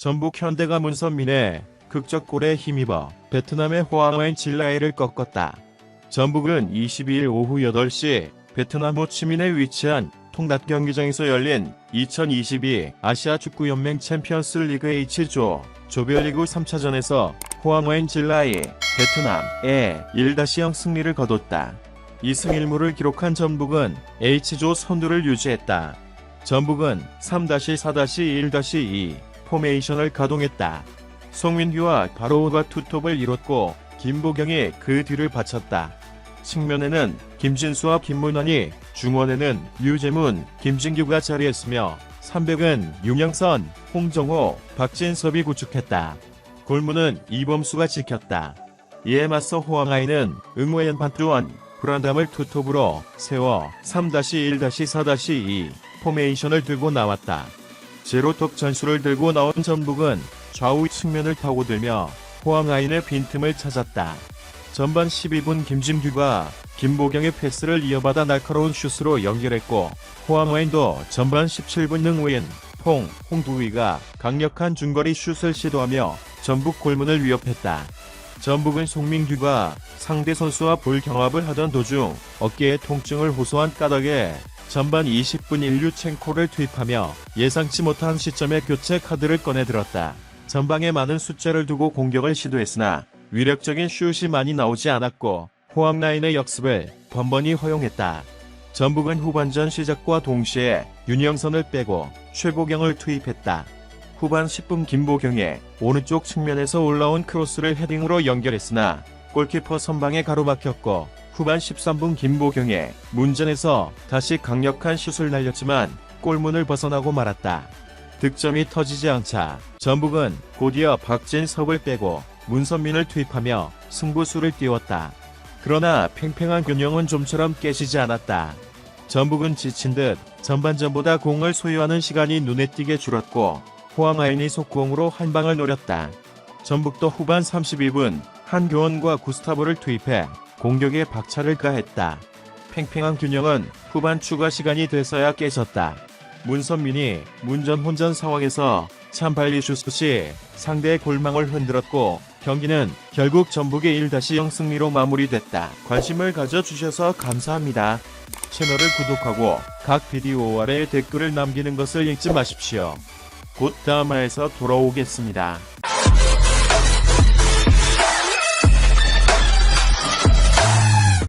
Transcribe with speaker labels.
Speaker 1: 전북 현대가 문선민의 극적 골에 힘입어 베트남의 호아마인 질라이를 꺾었다. 전북은 22일 오후 8시 베트남 호치민에 위치한 통닭 경기장에서 열린 2022 아시아 축구연맹 챔피언스 리그 H조 조별리그 3차전에서 호아마인 질라이 베트남에 1-0 승리를 거뒀다. 2승 1무를 기록한 전북은 H조 선두를 유지했다. 전북은 3-4-1-2 포메이션을 가동했다. 송민규와 바로우가 투톱을 이뤘고 김보경이 그 뒤를 바쳤다. 측면에는 김진수와 김문환이 중원에는 유재문, 김진규가 자리했으며 300은 윤영선, 홍정호, 박진섭이 구축했다. 골문은 이범수가 지켰다. 이에 맞서 호황아이는 응호연 반투원, 브란담을 투톱으로 세워 3-1-4-2 포메이션을 들고 나왔다. 제로톱 전술을 들고 나온 전북은 좌우 측면을 파고들며 호황아인의 빈틈을 찾았다. 전반 12분 김진규가 김보경의 패스를 이어받아 날카로운 슛으로 연결했고 호황아인도 전반 17분 능우인 퐁, 홍두위가 강력한 중거리 슛을 시도하며 전북 골문을 위협했다. 전북은 송민규가 상대 선수와 볼 경합을 하던 도중 어깨에 통증을 호소한 까닭에 전반 20분 일류첸코를 투입하며 예상치 못한 시점에 교체 카드를 꺼내들었다. 전방에 많은 숫자를 두고 공격을 시도했으나 위력적인 슛이 많이 나오지 않았고 호황라인의 역습을 번번이 허용했다. 전북은 후반전 시작과 동시에 윤영선을 빼고 최보경을 투입했다. 후반 10분 김보경의 오른쪽 측면에서 올라온 크로스를 헤딩으로 연결했으나 골키퍼 선방에 가로막혔고 후반 13분 김보경의 문전에서 다시 강력한 슛을 날렸지만 골문을 벗어나고 말았다. 득점이 터지지 않자 전북은 곧이어 박진섭을 빼고 문선민을 투입하며 승부수를 띄웠다. 그러나 팽팽한 균형은 좀처럼 깨지지 않았다. 전북은 지친 듯 전반전보다 공을 소유하는 시간이 눈에 띄게 줄었고 호황아인이 속공으로 한 방을 노렸다. 전북도 후반 32분 한교원과 구스타보를 투입해 공격에 박차를 가했다. 팽팽한 균형은 후반 추가 시간이 돼서야 깨졌다. 문선민이 문전 혼전 상황에서 참발리 슛이 상대의 골망을 흔들었고 경기는 결국 전북의 1-0 승리로 마무리됐다. 관심을 가져주셔서 감사합니다. 채널을 구독하고 각 비디오 아래에 댓글을 남기는 것을 잊지 마십시오. 곧 다음 화에서 돌아오겠습니다.